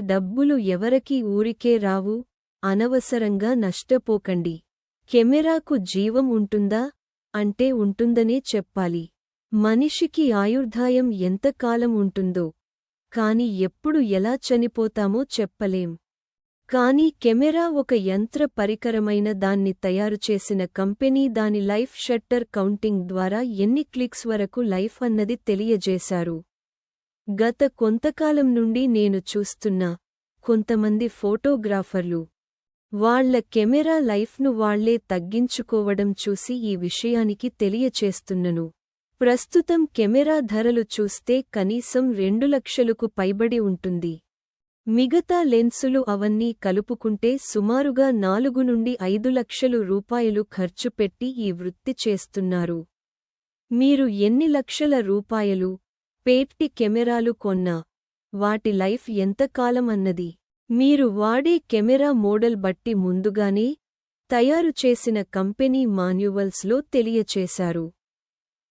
డబ్బులు ఎవరికీ ఊరికే రావు అనవసరంగా నష్టపోకండి. కెమెరాకు జీవం ఉంటుందా? అంటే ఉంటుందనే చెప్పాలి. మనిషికి ఆయుర్ధాయం ఎంతకాలం ఉంటుందో. కాని ఎప్పుడు ఎలా చనిపోతామో చెప్పలేం. కాని కెమెరా ఒక యంత్ర పరికరమైన దాన్ని తయారుచేసిన కంపెనీ దాని లైఫ్ షట్టర్ కౌంటింగ్ ద్వారా ఎన్ని క్లిక్స్ వరకు లైఫ్ అన్నది తెలియజేశారు. గత కొంతకాలం నుండి నేను చూస్తున్నా కొంతమంది ఫోటోగ్రాఫర్లు వాళ్ళ కెమెరా లైఫ్ను వాళ్ళే తగ్గించుకోవడం చూసి ఈ విషయానికి తెలియచేస్తున్నను. ప్రస్తుతం కెమెరా ధరలు చూస్తే కనీసం రెండు లక్షలకు పైబడి ఉంటుంది. మిగతా లెన్సులు అవన్నీ కలుపుకుంటే సుమారుగా నాలుగు నుండి ఐదు లక్షలు రూపాయలు ఖర్చు పెట్టి ఈ వృత్తి చేస్తున్నారు. మీరు ఎన్ని లక్షల రూపాయలు పేట్టి కెమెరాలు కొన్నా వాటి లైఫ్ ఎంతకాలం అన్నది. మీరు వాడే కెమెరా మోడల్ బట్టి ముందుగానే తయారు చేసిన కంపెనీ మాన్యువల్స్లో తెలియచేశారు.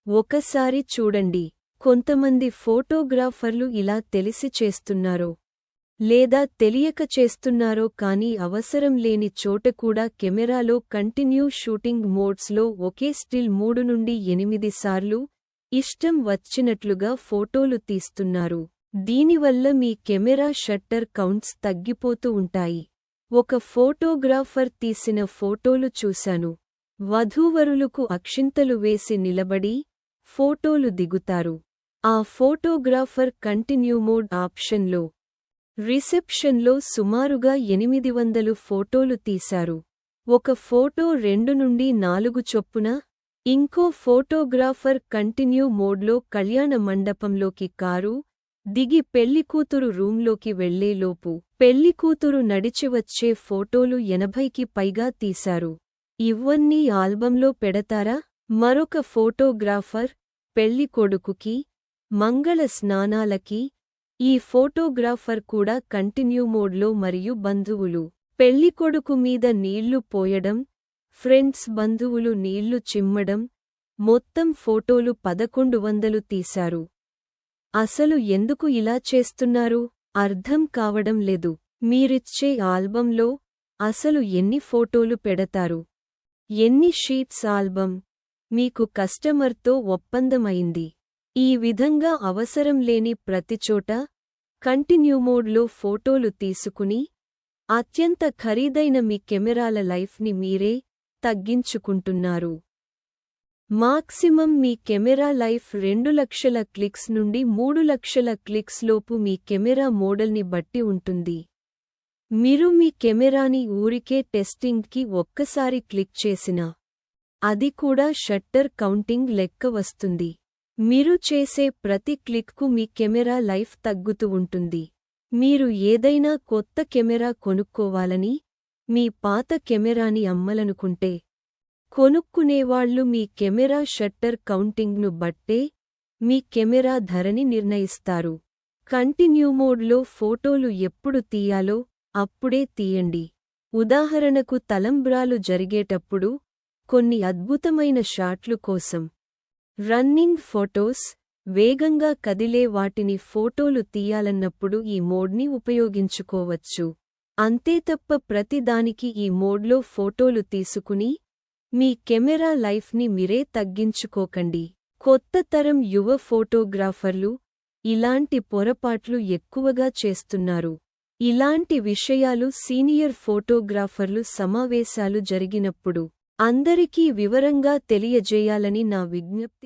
ఒకసారి చూడండి కొంతమంది ఫోటోగ్రాఫర్లు ఇలా తెలిసి చేస్తున్నారో లేదా తెలియక చేస్తున్నారో కానీ అవసరం లేని చోట కూడా కెమెరాలో కంటిన్యూ షూటింగ్ మోడ్స్లో ఒకే స్టిల్ మూడు నుండి ఎనిమిది సార్లు ఇష్టం వచ్చినట్లుగా ఫోటోలు తీస్తున్నారు. దీనివల్ల మీ కెమెరా షట్టర్ కౌంట్స్ తగ్గిపోతూ ఉంటాయి. ఒక ఫోటోగ్రాఫర్ తీసిన ఫోటోలు చూశాను. వధూవరులకు అక్షింతలు వేసి నిలబడి ఫోటోలు దిగుతారు. ఆ ఫోటోగ్రాఫర్ కంటిన్యూ మోడ్ ఆప్షన్లో రిసెప్షన్లో సుమారుగా ఎనిమిది వందలు ఫోటోలు తీశారు. ఒక ఫోటో రెండు నుండి నాలుగు చొప్పున ఇంకో ఫోటోగ్రాఫర్ కంటిన్యూ మోడ్లో కళ్యాణ మండపంలోకి కారు దిగి పెళ్ళికూతురు రూంలోకి వెళ్ళేలోపు పెళ్ళికూతురు నడిచివచ్చే ఫోటోలు ఎనభైకి పైగా తీశారు. ఇవన్నీ ఆల్బంలో పెడతారా? మరొక ఫోటోగ్రాఫర్ పెళ్ళికొడుకుకి మంగళ స్నానాలకి ఈ ఫోటోగ్రాఫర్ కూడా కంటిన్యూ మోడ్లో మరియు బంధువులు. పెళ్ళికొడుకు మీద నీళ్ళు పోయడం ఫ్రెండ్స్ బంధువులు నీళ్ళు చిమ్మడం మొత్తం ఫోటోలు పదకొండు వందలు తీశారు. అసలు ఎందుకు ఇలా చేస్తున్నారు? అర్థం కావడం లేదు. మీరిచ్చే ఆల్బంలో అసలు ఎన్ని ఫోటోలు పెడతారు? ఎన్ని షీట్స్ ఆల్బం మీకు కస్టమర్తో ఒప్పందమైంది. ఈ విధంగా అవసరం లేని ప్రతిచోట కంటిన్యూ మోడ్లో ఫోటోలు తీసుకుని అత్యంత ఖరీదైన మీ కెమెరాల లైఫ్ని మీరే తగ్గించుకుంటున్నారు. మాక్సిమం మీ కెమెరా లైఫ్ రెండు లక్షల క్లిక్స్ నుండి మూడు లక్షల క్లిక్స్ లోపు మీ కెమెరా మోడల్ని బట్టి ఉంటుంది. మీరు మీ కెమెరాని ఊరికే టెస్టింగ్కి ఒక్కసారి క్లిక్ చేసినా అది కూడా షట్టర్ కౌంటింగ్ లెక్క వస్తుంది. మీరు చేసే ప్రతి క్లిక్కు మీ కెమెరా లైఫ్ తగ్గుతూ ఉంటుంది. మీరు ఏదైనా కొత్త కెమెరా కొనుక్కోవాలని మీ పాత కెమెరాని అమ్మలనుకుంటే కొనుక్కునేవాళ్ళు మీ కెమెరా షట్టర్ కౌంటింగ్ను బట్టే మీ కెమెరా ధరని నిర్ణయిస్తారు. కంటిన్యూ మోడ్లో ఫోటోలు ఎప్పుడు తీయాలో అప్పుడే తీయండి. ఉదాహరణకు తలంబ్రాలు జరిగేటప్పుడు కొన్ని అద్భుతమైన షాట్లు కోసం. రన్నింగ్ ఫొటోస్ వేగంగా కదిలే వాటిని ఫోటోలు తీయాలన్నప్పుడు ఈ మోడ్ని ఉపయోగించుకోవచ్చు. అంతే తప్ప ప్రతిదానికి ఈ మోడ్లో ఫోటోలు తీసుకుని మీ కెమెరా లైఫ్ని మీరే తగ్గించుకోకండి. కొత్త తరం యువ ఫోటోగ్రాఫర్లు ఇలాంటి పొరపాట్లు ఎక్కువగా చేస్తున్నారు. ఇలాంటి విషయాలు సీనియర్ ఫోటోగ్రాఫర్లు సమావేశాలు జరిగినప్పుడు అందరికీ వివరంగా తెలియజేయాలని నా విజ్ఞప్తి.